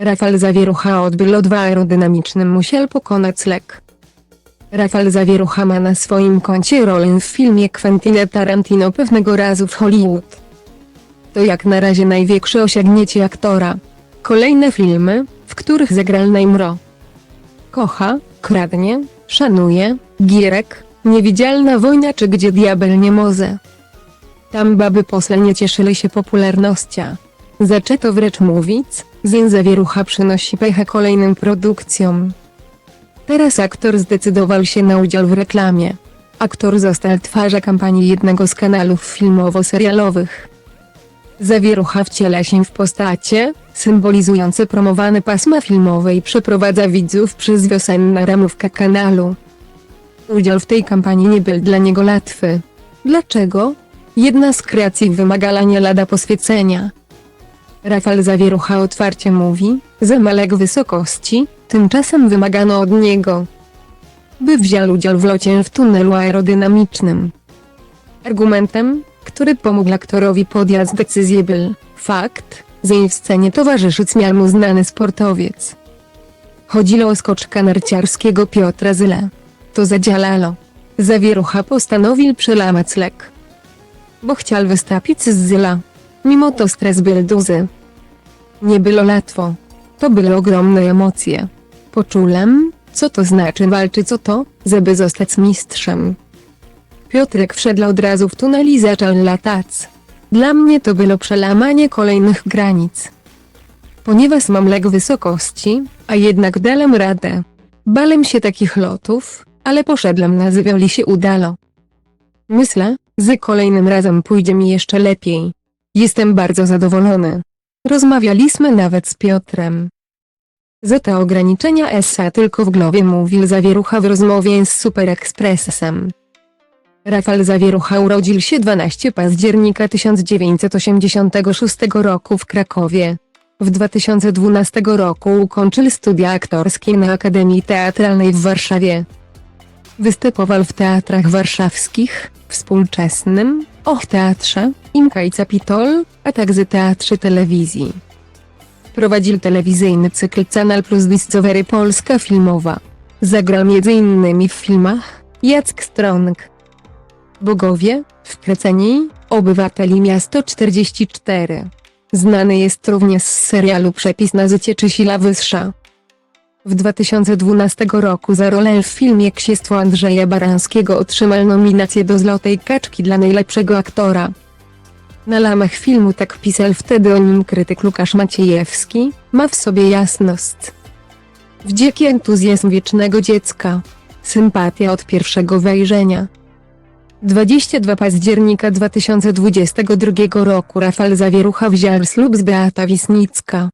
Rafał Zawierucha odbył w aerodynamicznym musiał pokonać lek. Rafał Zawierucha ma na swoim koncie rolę w filmie Quentina Tarantino pewnego razu w Hollywood. To jak na razie największe osiągnięcie aktora. Kolejne filmy, w których zagrał Najmro. Kocha, kradnie, szanuje, gierek, niewidzialna wojna czy gdzie diabeł nie może. Tam baby posle nie cieszyły się popularnością. Zaczęto wręcz mówić, że zawierucha przynosi pecha kolejnym produkcjom. Teraz aktor zdecydował się na udział w reklamie. Aktor został twarzą kampanii jednego z kanałów filmowo-serialowych. Zawierucha wciela się w postacie, symbolizujące promowane pasma filmowe i przeprowadza widzów przez wiosenna ramówka kanału. Udział w tej kampanii nie był dla niego łatwy. Dlaczego? Jedna z kreacji wymagała nie lada poświęcenia. Rafał Zawierucha otwarcie mówi, że ma lek wysokości, tymczasem wymagano od niego, by wziął udział w locie w tunelu aerodynamicznym. Argumentem, który pomógł aktorowi podjąć decyzję był fakt, że jej w scenie towarzyszył miał mu znany sportowiec. Chodziło o skoczka narciarskiego Piotra Zyle. To zadziałalo. Zawierucha postanowił przełamać lek. Bo chciał wystąpić z Zyla. Mimo to stres był duży. Nie było łatwo. To były ogromne emocje. Poczułem, co to znaczy walczyć o to, żeby zostać mistrzem. Piotrek wszedł od razu w tunel i zaczął latać. Dla mnie to było przełamanie kolejnych granic. Ponieważ mam lek wysokości, a jednak dałem radę. Bałem się takich lotów, ale poszedłem na zwioli się udało. Myślę, że kolejnym razem pójdzie mi jeszcze lepiej. Jestem bardzo zadowolony. Rozmawialiśmy nawet z Piotrem. Za te ograniczenia Essa tylko w głowie mówił Zawierucha w rozmowie z Super Expressem. Rafał Zawierucha urodził się 12 października 1986 roku w Krakowie. W 2012 roku ukończył studia aktorskie na Akademii Teatralnej w Warszawie. Występował w teatrach warszawskich, współczesnym, Och Teatrze, Imka i Capitol, a także Teatrze Telewizji. Prowadził telewizyjny cykl Canal Plus Discovery Polska Filmowa. Zagrał m.in. w filmach Jacek Strong, Bogowie, Wkleceni, Obywateli Miasto 44. Znany jest również z serialu Przepis na życie czy Sila Wyższa. W 2012 roku za rolę w filmie Księstwo Andrzeja Baranskiego otrzymał nominację do Złotej Kaczki dla najlepszego aktora. Na lamach filmu tak pisał wtedy o nim krytyk Łukasz Maciejewski, ma w sobie jasność. Wdzięki entuzjazm wiecznego dziecka. Sympatia od pierwszego wejrzenia. 22 października 2022 roku Rafał Zawierucha wziął ślub z Beata Wisnicka.